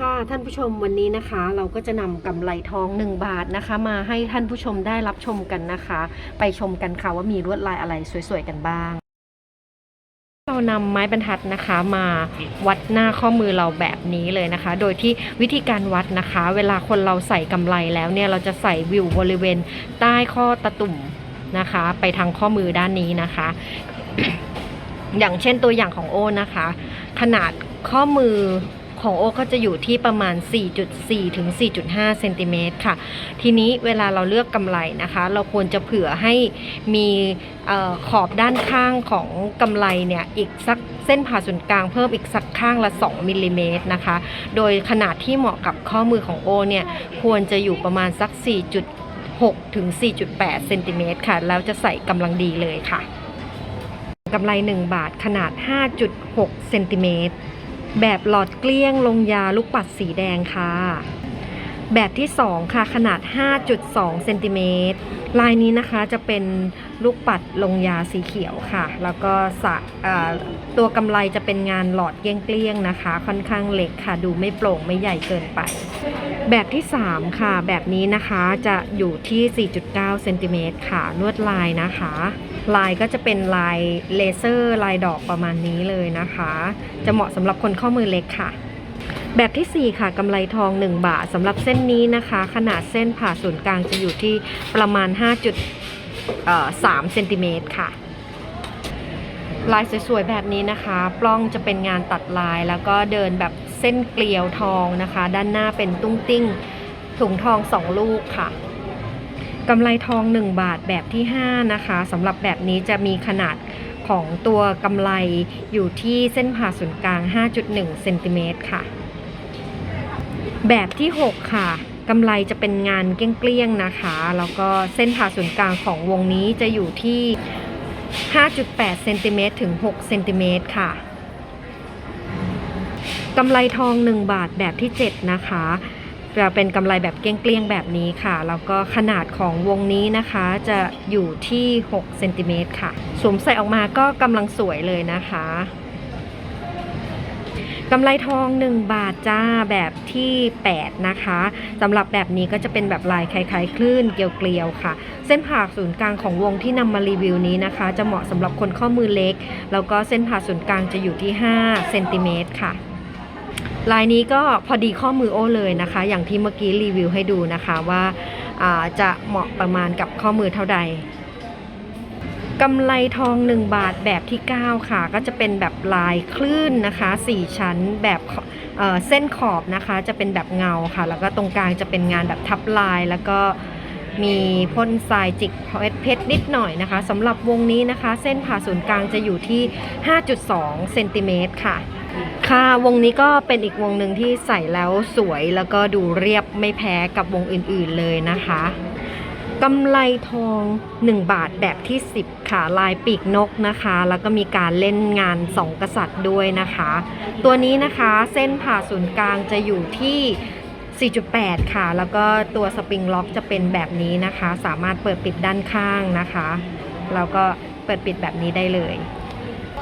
ค่ะท่านผู้ชมวันนี้นะคะ เราก็จะนำกำไรทอง 1 บาทนะคะ มาให้ท่านผู้ชมได้รับชมกันนะคะ ไปชมกันค่ะว่ามีลวดลายอะไรสวยๆกันบ้าง เรานำไม้บรรทัดนะคะมาวัดหน้าข้อมือเราแบบนี้เลยนะคะ โดยที่วิธีการวัดนะคะ เวลาคนเราใส่กำไรแล้วเนี่ยเราจะใส่วิวบริเวณใต้ข้อตะตุ่มนะคะ ไปทางข้อมือด้านนี้นะคะ อย่างเช่นตัวอย่างของโอ้นะคะ ขนาดข้อมือ ของโอ้ก็จะอยู่ที่ประมาณ 4.4 ถึง 4.5 เซนติเมตรค่ะ ทีนี้เวลาเราเลือกกำไรนะคะ เราควรจะเผื่อให้มีออขอบด้านข้างของกำไรเนี่ยอีกสักเส้นผ่าศูนย์กลางเพิ่มอีกสักข้างละ 2มิลลิเมตรนะคะ โดยขนาดที่เหมาะกับข้อมือของโอเนี่ยควรจะอยู่ประมาณสัก 4.6 ถึง 4.8 เซนติเมตรค่ะ แล้วจะใส่กำลังดีเลยค่ะกำไร 1 บาทขนาด 5.6 เซนติเมตร แบบหลอดเกลี้ยงลงยาลูกปัดสีแดงค่ะ แบบที่ 2 ค่ะขนาด 5.2เซนติเมตรลายนี้นะคะจะเป็น ลูกปัดลงยาสีเขียวค่ะ แล้วก็สะตัวกำไรจะเป็นงานหลอดเกลี้ยงๆนะคะ ค่อนข้างเล็กค่ะ ดูไม่โปร่งไม่ใหญ่เกินไป แบบที่ 3 ค่ะ แบบนี้นะคะจะอยู่ที่ 4.9เซนติเมตรค่ะลวดลายนะคะ ลายก็จะเป็นลายเลเซอร์ลายดอกประมาณนี้เลยนะคะ จะเหมาะสำหรับคนข้อมือเล็กค่ะแบบทีสี่4 ค่ะกำไรทอง 1 บาทสำหรับเส้นนี้นะคะ ขนาดเส้นผ่าศูนย์กลางจะอยู่ที่ประมาณ 5.3เซนติเมตรค่ะ ลายสวยๆแบบนี้นะคะ ปล้องจะเป็นงานตัดลายแล้วก็เดินแบบเส้นเกลียวทองนะคะ ด้านหน้าเป็นตุ้งติ้งถุงทอง2ลูกค่ะกำไรทอง 1 บาทแบบที่ 5 นะคะสำหรับแบบนี้จะมีขนาดของตัวกำไรอยู่ที่เส้นผ่าศูนย์กลาง 5.1 เซนติเมตรค่ะ แบบที่ 6 ค่ะ กำไรจะเป็นงานเกลี้ยงๆนะคะ แล้วก็เส้นผ่าศูนย์กลางของวงนี้จะอยู่ที่ 5.8เซนติเมตรถึง6เซนติเมตรค่ะกำไรทอง 1 บาทแบบที่ 7 นะคะจะเป็นกำไรแบบเกลี้ยงๆแบบนี้ค่ะ แล้วก็ขนาดของวงนี้นะคะจะอยู่ที่6เซนติเมตรค่ะ สวมใส่ออกมาก็กำลังสวยเลยนะคะ กำไรทอง 1 บาทจ้าแบบที่ 8 นะคะสำหรับแบบนี้ก็จะเป็นแบบลายคล้ายๆคลื่นเกลียวๆค่ะ เส้นผ่าศูนย์กลางของวงที่นำมารีวิวนี้นะคะ จะเหมาะสำหรับคนข้อมือเล็ก แล้วก็เส้นผ่าศูนย์กลางจะอยู่ที่5เซนติเมตรค่ะลายนี้ก็พอดีข้อมือโอเลยนะคะ อย่างที่เมื่อกี้รีวิวให้ดูนะคะว่าอ่าจะเหมาะประมาณกับข้อมือเท่าใด กำไรทอง 1 บาทแบบที่ 9 ค่ะ ก็จะเป็นแบบลายคลื่นนะคะ 4 ชั้นแบบเเส้นขอบนะคะ จะเป็นแบบเงาค่ะ แล้วก็ตรงกลางจะเป็นงานแบบทับลาย แล้วก็มีพ่นทรายจิกเพชรนิดหน่อยนะคะสำหรับวงนี้นะคะ เส้นผ่าศูนย์กลางจะอยู่ที่ 5.2เซนติเมตรค่ะ ค่ะวงนี้ก็เป็นอีกวงหนึ่งที่ใส่แล้วสวยแล้วก็ดูเรียบไม่แพ้กับวงอื่นๆเลยนะคะ กำไรทอง 1 บาทแบบที่ 10 ค่ะ ลายปีกนกนะคะ แล้วก็มีการเล่นงานสองกษัตริย์ด้วยนะคะ ตัวนี้นะคะเส้นผ่าศูนย์กลางจะอยู่ที่ 4.8 ค่ะ แล้วก็ตัวสปริงล็อกจะเป็นแบบนี้นะคะ สามารถเปิดปิดด้านข้างนะคะ แล้วก็เปิดปิดแบบนี้ได้เลย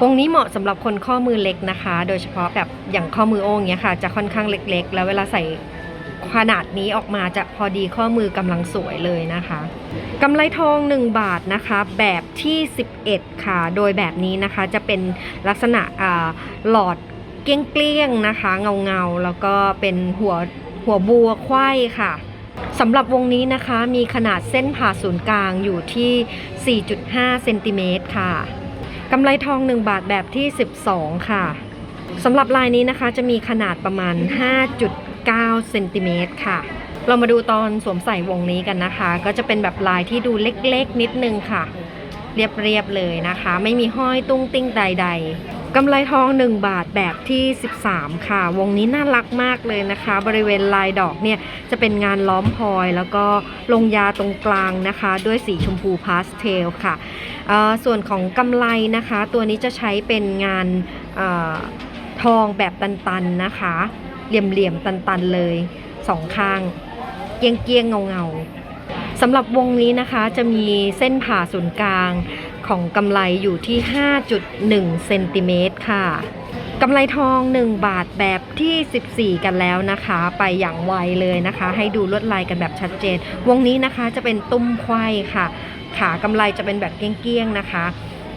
วงนี้เหมาะสำหรับคนข้อมือเล็กนะคะ โดยเฉพาะแบบอย่างข้อมือโอ้งเนี้ยค่ะ จะค่อนข้างเล็ก ๆ แล้วเวลาใส่ ขนาดนี้ออกมาจะพอดีข้อมือกำลังสวยเลยนะคะกำไรทอง 1 บาทนะคะ แบบที่ 11 ค่ะ โดยแบบนี้นะคะจะเป็นลักษณะหลอดเกลี้ยงๆนะคะ เงาๆ แล้วก็เป็นหัวหัวบัวไขว้ค่ะสำหรับวงนี้นะคะมีขนาดเส้นผ่าศูนย์กลางอยู่ที่ 4.5 เซนติเมตรค่ะกำไรทอง 1 บาทแบบที่ 12 ค่ะสำหรับลายนี้นะคะจะมีขนาดประมาณ 9เซนติเมตรค่ะ เรามาดูตอนสวมใส่วงนี้กันนะคะ ก็จะเป็นแบบลายที่ดูเล็กๆ นิดนึงค่ะ เรียบๆเลยนะคะ ไม่มีห้อยตุ้งติ้งใด ๆกำไรทอง 1 บาทแบบที่ 13 ค่ะ วงนี้น่ารักมากเลยนะคะ บริเวณลายดอกเนี่ยจะเป็นงานล้อมพลอยแล้วก็ลงยาตรงกลางนะคะ ด้วยสีชมพูพาสเทลค่ะ ส่วนของกำไรนะคะ ตัวนี้จะใช้เป็นงานออทองแบบตันๆนะคะ เหลี่ยมๆ ตันๆ เลยสองข้าง เกียงๆ เงาๆสำหรับวงนี้นะคะจะมีเส้นผ่าศูนย์กลางของกำไรอยู่ที่ 5.1 เซนติเมตรค่ะกำไรทอง 1 บาทแบบที่ 14 กันแล้วนะคะ ไปอย่างไวเลยนะคะ ให้ดูลวดลายกันแบบชัดเจน วงนี้นะคะจะเป็นตุ้มควายค่ะ ขากำไรจะเป็นแบบเกี้ยงๆนะคะ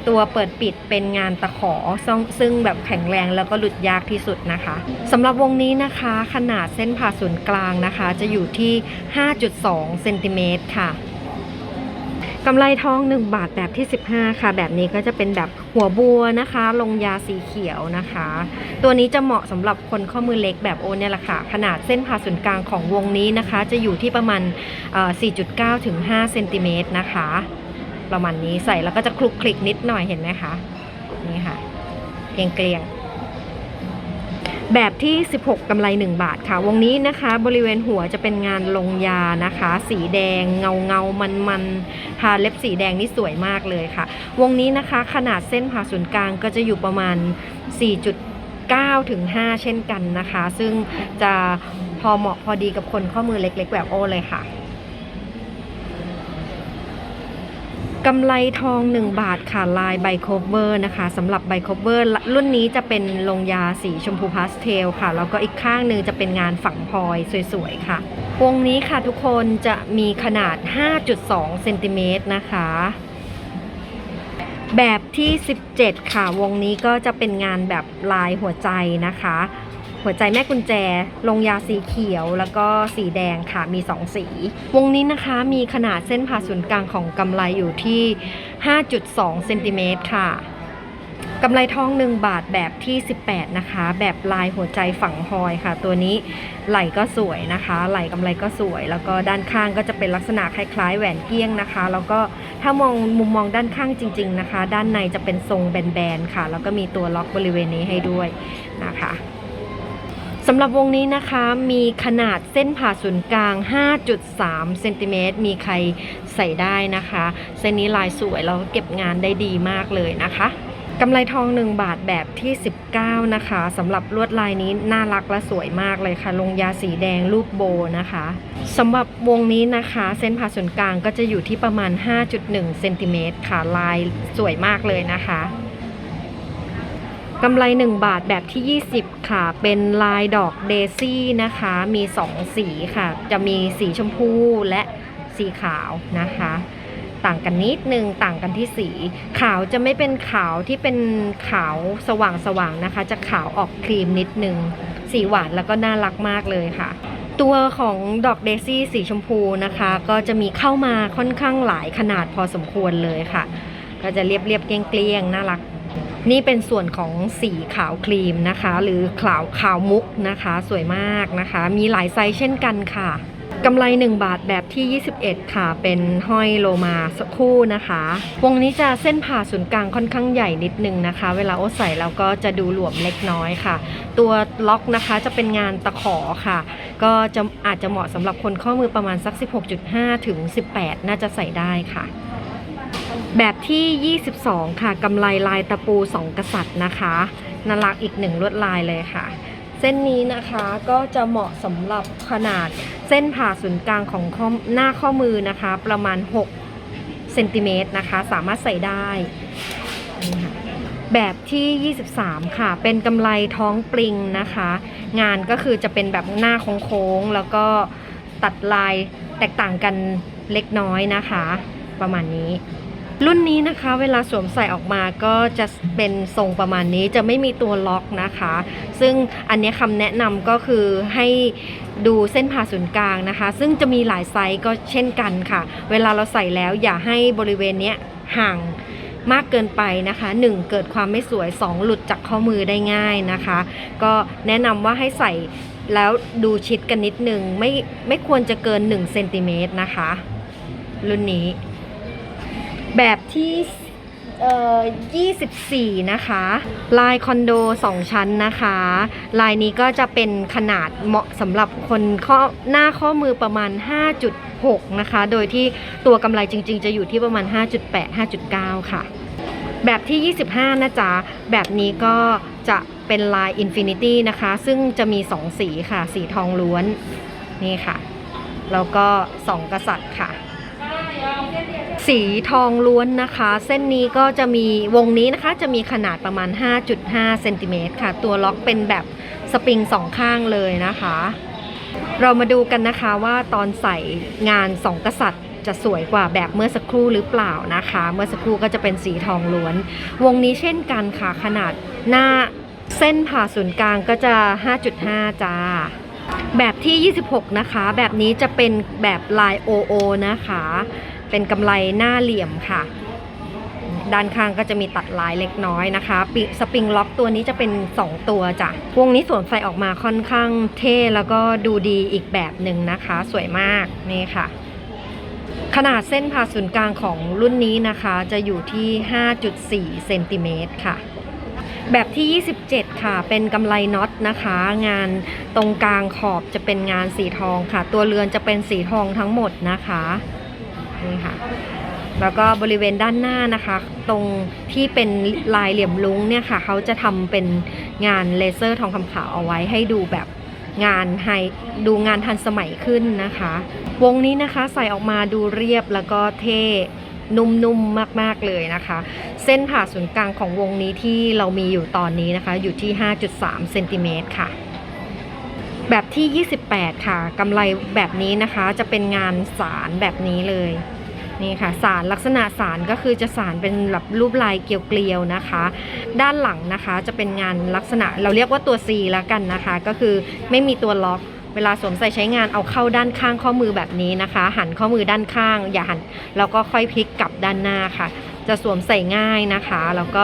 ตัวเปิดปิดเป็นงานตะขอซึ่งซึ่งแบบแข็งแรงแล้วก็หลุดยากที่สุดนะคะสำหรับวงนี้นะคะขนาดเส้นผ่าศูนย์กลางนะคะ จะอยู่ที่ 5.2เซนติเมตรค่ะกำไรทอง 1 บาทแบบที่ 15 ค่ะ แบบนี้ก็จะเป็นแบบหัวบัวนะคะ ลงยาสีเขียวนะคะ ตัวนี้จะเหมาะสำหรับคนข้อมือเล็กแบบโอเนี่ยแหละค่ะ ขนาดเส้นผ่าศูนย์กลางของวงนี้นะคะ จะอยู่ที่ประมาณ 4.9 ถึง 5 เซนติเมตรนะคะ ประมาณนี้ใส่แล้วก็จะคลุกคลิกนิดหน่อยเห็นไหมคะนี่ค่ะเกลียงเกลียงๆแบบที่ 16กำไร 1 บาทค่ะ วงนี้นะคะ บริเวณหัวจะเป็นงานลงยานะคะ สีแดงเงาเงามันมันทาเล็บสีแดงนี่สวยมากเลยค่ะ วงนี้นะคะขนาดเส้นผ่าศูนย์กลางก็จะอยู่ประมาณ 4.9 ถึง 5 เช่นกันนะคะ ซึ่งจะพอเหมาะพอดีกับคนข้อมือเล็ก ๆ แบบโอเลยค่ะ กำไรทอง 1 บาทค่ะลายไบโคเวอร์นะคะสำหรับไบโคเวอร์รุ่นนี้จะเป็นลงยาสีชมพูพาสเทลค่ะ แล้วก็อีกข้างหนึ่งจะเป็นงานฝังพลอยสวยๆค่ะ วงนี้ค่ะทุกคนจะมีขนาด 5.2เซนติเมตรนะคะ แบบที่ 17 ค่ะ วงนี้ก็จะเป็นงานแบบลายหัวใจนะคะ หัวใจแม่กุญแจ ลงยาสีเขียวแล้วก็สีแดงค่ะมี 2 สี วงนี้นะคะมีขนาดเส้นผ่าศูนย์กลางของกำไรอยู่ที่ 5.2เซนติเมตรค่ะกำไรทอง 1 บาทแบบที่ 18 นะคะ แบบลายหัวใจฝังพลอยค่ะ ตัวนี้ไหลก็สวยนะคะ ไหลกำไรก็สวย แล้วก็ด้านข้างก็จะเป็นลักษณะคล้ายๆ แหวนเกี้ยงนะคะ แล้วก็ถ้ามองมุมมองด้านข้างจริง ๆนะคะ ด้านในจะเป็นทรงแบนๆค่ะ แล้วก็มีตัวล็อกบริเวณนี้ให้ด้วยนะคะำหรับวงนี้นะคะมีขนาดเส้นผ่าศูนย์กลาง 5.3 เซนติเมตร มีใครใส่ได้นะคะ เส้นนี้ลายสวยแล้วเก็บงานได้ดีมากเลยนะคะกำไรทอง 1 บาทแบบที่ 19 นะคะสำหรับลวดลายนี้น่ารักและสวยมากเลยค่ะ ลงยาสีแดงรูปโบนะคะสำหรับวงนี้นะคะ เส้นผ่าศูนย์กลางก็จะอยู่ที่ประมาณ 5.1 เซนติเมตรค่ะ ลายสวยมากเลยนะคะ กำไร 1 บาทแบบที่ 20 ค่ะ เป็นลายดอกเดซี่นะคะ มี 2 สีค่ะ จะมีสีชมพูและสีขาวนะคะ ต่างกันนิดนึงต่างกันที่สี ขาวจะไม่เป็นขาวที่เป็นขาวสว่างๆนะคะ จะขาวออกครีมนิดนึง สีหวานแล้วก็น่ารักมากเลยค่ะ ตัวของดอกเดซี่สีชมพูนะคะ ก็จะมีเข้ามาค่อนข้างหลายขนาดพอสมควรเลยค่ะ ก็จะเรียบเรียบๆเกลี้ยงๆน่ารัก นี่เป็นส่วนของสีขาวครีมนะคะ หรือขาวขาวมุกนะคะ สวยมากนะคะ มีหลายไซส์เช่นกันค่ะกำไร 1 บาทแบบที่ 21 ค่ะ เป็นห้อยโลมาสักคู่นะคะ วงนี้จะเส้นผ่าศูนย์กลางค่อนข้างใหญ่นิดนึงนะคะ เวลาโอใส่แล้วก็จะดูหลวมเล็กน้อยค่ะ ตัวล็อกนะคะจะเป็นงานตะขอค่ะ ก็จะอาจจะเหมาะสำหรับคนข้อมือประมาณสัก 16.5 ถึง 18 น่าจะใส่ได้ค่ะ แบบที่ 22 ค่ะกำไรลายตะปู 2 กษัตริย์นะคะน่ารักอีกหนึ่งลวดลายเลยค่ะ เส้นนี้นะคะก็จะเหมาะสำหรับขนาดเส้นผ่าศูนย์กลางของข้อหน้าข้อมือนะคะ ประมาณ 6 เซนติเมตรนะคะ สามารถใส่ได้นี่ค่ะแบบที่ 23 ค่ะ เป็นกำไรท้องปริงนะคะ งานก็คือจะเป็นแบบหน้าโค้งๆแล้วก็ตัดลายแตกต่างกันเล็กน้อยนะคะ ประมาณนี้ รุ่นนี้นะคะเวลาสวมใส่ออกมาก็จะเป็นทรงประมาณนี้จะไม่มีตัวล็อกนะคะ ซึ่งอันนี้คำแนะนำก็คือให้ดูเส้นผ่าศูนย์กลางนะคะ ซึ่งจะมีหลายไซส์ก็เช่นกันค่ะ เวลาเราใส่แล้วอย่าให้บริเวณนี้ห่างมากเกินไปนะคะ 1 เกิดความไม่สวย 2 หลุดจากข้อมือได้ง่ายนะคะ ก็แนะนำว่าให้ใส่แล้วดูชิดกันนิดนึงไม่ไม่ควรจะเกิน1เซนติเมตรนะคะ รุ่นนี้ แบบที่เอ่อ24 นะคะ ลายคอนโด 2 ชั้นนะคะ ลายนี้ก็จะเป็นขนาดเหมาะสำหรับคนข้อหน้าข้อมือประมาณ 5.6 นะคะ โดยที่ตัวกำไรจริง ๆ จะอยู่ที่ประมาณ 5.8 5.9 ค่ะ แบบที่ 25 นะจ๊ะ แบบนี้ก็จะเป็นลาย Infinity นะคะ ซึ่งจะมี 2 สีค่ะ สีทองล้วน นี่ค่ะ แล้วก็ 2 กษัตริย์ค่ะ สีทองล้วนนะคะ เส้นนี้ก็จะมีวงนี้นะคะ จะมีขนาดประมาณ 5.5เซนติเมตรค่ะ ตัวล็อกเป็นแบบสปริงสองข้างเลยนะคะ เรามาดูกันนะคะว่าตอนใส่งานสองกษัตริย์จะสวยกว่าแบบเมื่อสักครู่หรือเปล่านะคะ เมื่อสักครู่ก็จะเป็นสีทองล้วน วงนี้เช่นกันค่ะขนาดหน้าเส้นผ่าศูนย์กลางก็จะ 5.5 จ้า แบบที่ 26 นะคะ แบบนี้จะเป็นแบบลาย OO นะคะ เป็นกำไรหน้าเหลี่ยมค่ะ ด้านข้างก็จะมีตัดลายเล็กน้อยนะคะสปริงล็อกตัวนี้จะเป็น 2 ตัวจ้ะวงนี้สวมใส่ออกมาค่อนข้างเท่แล้วก็ดูดีอีกแบบหนึ่งนะคะ สวยมากนี่ค่ะ ขนาดเส้นผ่าศูนย์กลางของรุ่นนี้นะคะ จะอยู่ที่ 5.4เซนติเมตรค่ะแบบที่ 27 ค่ะ เป็นกำไลน็อตนะคะ งานตรงกลางขอบจะเป็นงานสีทองค่ะ ตัวเรือนจะเป็นสีทองทั้งหมดนะคะ นี่ค่ะ แล้วก็บริเวณด้านหน้านะคะ ตรงที่เป็นลายเหลี่ยมลุงเนี่ยค่ะ เขาจะทำเป็นงานเลเซอร์ทองคำขาวเอาไว้ให้ดูแบบงานไฮดูงานทันสมัยขึ้นนะคะ วงนี้นะคะใส่ออกมาดูเรียบแล้วก็เท่นุ่มๆมากๆเลยนะคะ เส้นผ่าศูนย์กลางของวงนี้ที่เรามีอยู่ตอนนี้นะคะ อยู่ที่ 5.3เซนติเมตรค่ะ แบบที่ 28 ค่ะกำไรแบบนี้นะคะจะเป็นงานสารแบบนี้เลยนี่ค่ะสารลักษณะสารก็คือจะสารเป็นแบบรูปลายเกลียวๆนะคะ ด้านหลังนะคะจะเป็นงานลักษณะเราเรียกว่าตัว C แล้วกันนะคะ ก็คือไม่มีตัวล็อกเวลาสวมใส่ใช้งานเอาเข้าด้านข้างข้อมือแบบนี้นะคะ หันข้อมือด้านข้าง อย่าหันแล้วก็ค่อยพลิกกลับด้านหน้าค่ะ จะสวมใส่ง่ายนะคะ แล้วก็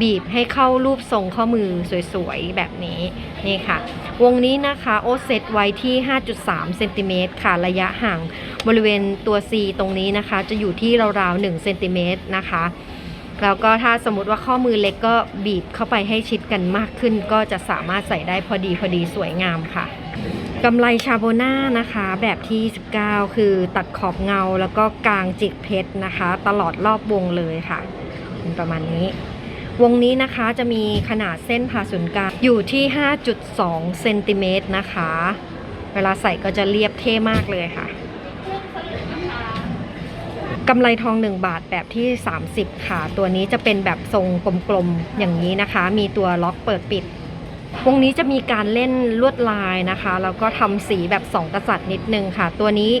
บีบให้เข้ารูปทรงข้อมือสวยๆ แบบนี้นี่ค่ะ วงนี้นะคะโอเซตไว้ที่ 5.3เซนติเมตรค่ะระยะห่างบริเวณตัว C ตรงนี้นะคะ จะอยู่ที่ราวๆ1เซนติเมตรนะคะแล้วก็ถ้าสมมติว่าข้อมือเล็กก็บีบเข้าไปให้ชิดกันมากขึ้น ก็จะสามารถใส่ได้พอดีพอดีสวยงามค่ะกำไรชาโบน่านะคะแบบที่ 19 คือตัดขอบเงาแล้วก็กลางจิกเพชรนะคะ ตลอดรอบวงเลยค่ะเป็นประมาณนี้ วงนี้นะคะจะมีขนาดเส้นผ่าศูนย์กลางอยู่ที่ 5.2เซนติเมตรนะคะ เวลาใส่ก็จะเรียบเท่มากเลยค่ะกำไรทอง 1 บาทแบบที่ 30 ค่ะ ตัวนี้จะเป็นแบบทรงกลมๆ อย่างนี้นะคะ มีตัวล็อกเปิดปิด วงนี้จะมีการเล่นลวดลายนะคะ แล้วก็ทำสีแบบสองกษัตริย์นิดนึงค่ะ ตัวนี้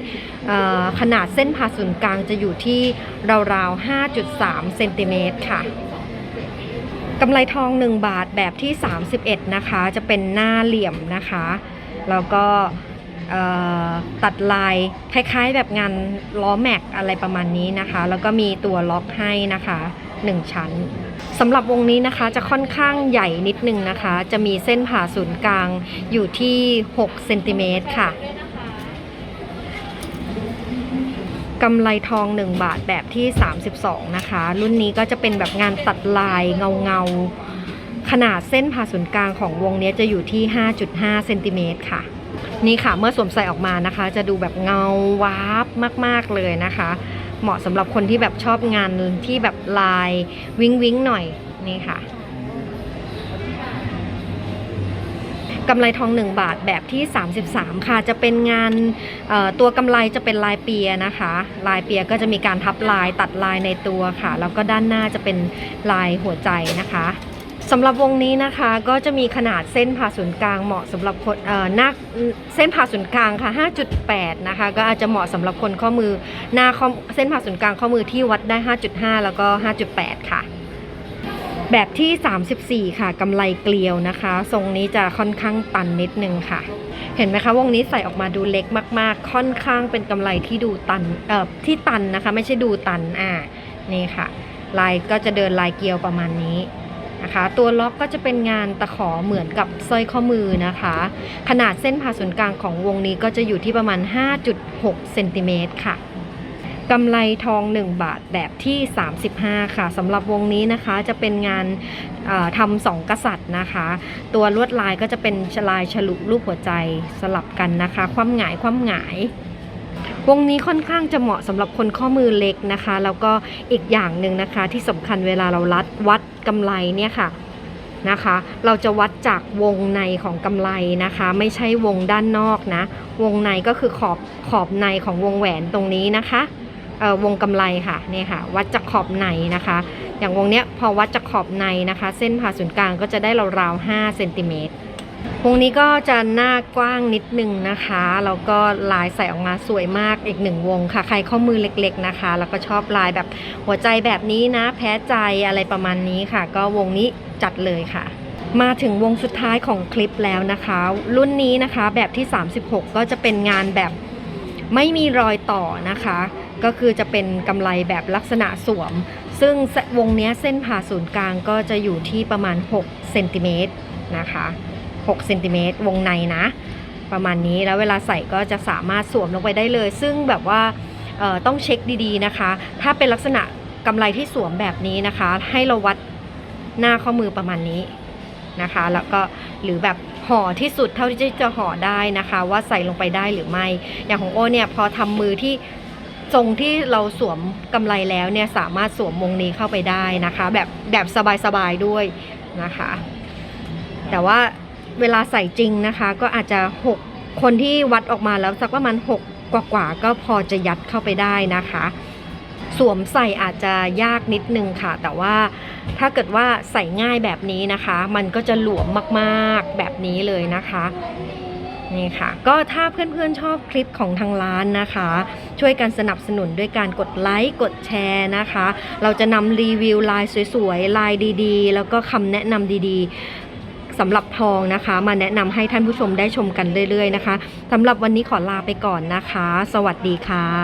ขนาดเส้นผ่าศูนย์กลางจะอยู่ที่ราวๆ 5.3 เซนติเมตรค่ะ กำไรทอง 1 บาทแบบที่ 31 นะคะ จะเป็นหน้าเหลี่ยมนะคะ แล้วก็ตัดลายคล้ายๆ แบบงานล้อแม็กอะไรประมาณนี้นะคะ แล้วก็มีตัวล็อกให้นะคะ 1 ชั้นสำหรับวงนี้นะคะจะค่อนข้างใหญ่นิดนึงนะคะ จะมีเส้นผ่าศูนย์กลางอยู่ที่ 6 เซนติเมตรค่ะ กำไรทอง 1 บาทแบบที่ 32 นะคะ รุ่นนี้ก็จะเป็นแบบงานตัดลายเงาเงาๆขนาดเส้นผ่าศูนย์กลางของวงนี้จะอยู่ที่ 5.5 เซนติเมตรค่ะ นี่ค่ะเมื่อสวมใส่ออกมานะคะ จะดูแบบเงาวาบมาก ๆ เลยนะคะ เหมาะสำหรับคนที่แบบชอบงานที่แบบลายวิ้งวิ้งหน่อยนี่ค่ะ กำไรทอง 1 บาทแบบที่ 33 ค่ะ จะเป็นงานตัวกำไรจะเป็นลายเปียนะคะ ลายเปียก็จะมีการทับลายตัดลายในตัวค่ะ แล้วก็ด้านหน้าจะเป็นลายหัวใจนะคะสำหรับวงนี้นะคะก็จะมีขนาดเส้นผ่าศูนย์กลางเหมาะสำหรับคนเอ่อหน้าเส้นผ่าศูนย์กลางค่ะ 5.8 นะคะ ก็อาจจะเหมาะสำหรับคนข้อมือหน้าเส้นผ่าศูนย์กลางข้อมือที่วัดได้ 5.5 แล้วก็ 5.8 ค่ะ แบบที่ 34 ค่ะกำไรเกลียวนะคะ ทรงนี้จะค่อนข้างตันนิดนึงค่ะ เห็นไหมคะวงนี้ใส่ออกมาดูเล็กมาก ๆ ค่อนข้างเป็นกำไรที่ดูตันเอ่อที่ตันนะคะ ไม่ใช่ดูตันอ่านี่ค่ะ ลายก็จะเดินลายเกลียวประมาณนี้นะคะ ตัวล็อกก็จะเป็นงานตะขอเหมือนกับสร้อยข้อมือนะคะ ขนาดเส้นผ่าศูนย์กลางของวงนี้ก็จะอยู่ที่ประมาณ 5.6เซนติเมตรค่ะ กำไรทอง 1 บาทแบบที่ 35 ค่ะสำหรับวงนี้นะคะจะเป็นงานทำสองกษัตริย์นะคะ ตัวลวดลายก็จะเป็นลายฉลุรูปหัวใจสลับกันนะคะ ความหงายความหงายวงนี้ค่อนข้างจะเหมาะสำหรับคนข้อมือเล็กนะคะ แล้วก็อีกอย่างหนึ่งนะคะที่สำคัญเวลาเรารัดวัดกำไรเนี่ยค่ะนะคะ เราจะวัดจากวงในของกำไรนะคะ ไม่ใช่วงด้านนอกนะ วงในก็คือขอบขอบในของวงแหวนตรงนี้นะคะ วงกำไรค่ะนี่ค่ะ วัดจากขอบในนะคะ อย่างวงเนี้ยพอวัดจากขอบในนะคะ เส้นผ่าศูนย์กลางก็จะได้ราวๆ5เซนติเมตรวงนี้ก็จะหน้ากว้างนิดนึงนะคะแล้วก็ลายใส่ออกมาสวยมากอีกหนึ่งวงค่ะ ใครข้อมือเล็กๆนะคะ แล้วก็ชอบลายแบบหัวใจแบบนี้นะ แพ้ใจอะไรประมาณนี้ค่ะ ก็วงนี้จัดเลยค่ะ มาถึงวงสุดท้ายของคลิปแล้วนะคะ รุ่นนี้นะคะแบบที่ 36 ก็จะเป็นงานแบบไม่มีรอยต่อนะคะ ก็คือจะเป็นกำไรแบบลักษณะสวม ซึ่งวงนี้เส้นผ่าศูนย์กลางก็จะอยู่ที่ประมาณ6เซนติเมตรนะคะ6เซนติเมตรวงในนะ ประมาณนี้แล้วเวลาใส่ก็จะสามารถสวมลงไปได้เลย ซึ่งแบบว่าต้องเช็คดีๆนะคะ ถ้าเป็นลักษณะกำไรที่สวมแบบนี้นะคะ ให้เราวัดหน้าข้อมือประมาณนี้นะคะ แล้วก็หรือแบบห่อที่สุดเท่าที่จะห่อได้นะคะ ว่าใส่ลงไปได้หรือไม่ อย่างของโอเนี่ยพอทำมือที่ ทรงที่เราสวมกำไรแล้วเนี่ยสามารถสวมวงนี้เข้าไปได้นะคะ แบบแบบสบายๆด้วยนะคะ แต่ว่าเวลาใส่จริงนะคะ ก็อาจจะ 6 คนที่วัดออกมาแล้วสักประมาณ6กว่าๆก็พอจะยัดเข้าไปได้นะคะ สวมใส่อาจจะยากนิดนึงค่ะ แต่ว่าถ้าเกิดว่าใส่ง่ายแบบนี้นะคะ มันก็จะหลวมมากๆแบบนี้เลยนะคะ นี่ค่ะ ก็ถ้าเพื่อนๆชอบคลิปของทางร้านนะคะ ช่วยกันสนับสนุนด้วยการกดไลค์กดแชร์นะคะ เราจะนำรีวิวลายสวยๆลายดีๆ แล้วก็คำแนะนำดีๆสำหรับทองนะคะ มาแนะนำให้ท่านผู้ชมได้ชมกันเรื่อยๆนะคะสำหรับวันนี้ขอลาไปก่อนนะคะ สวัสดีค่ะ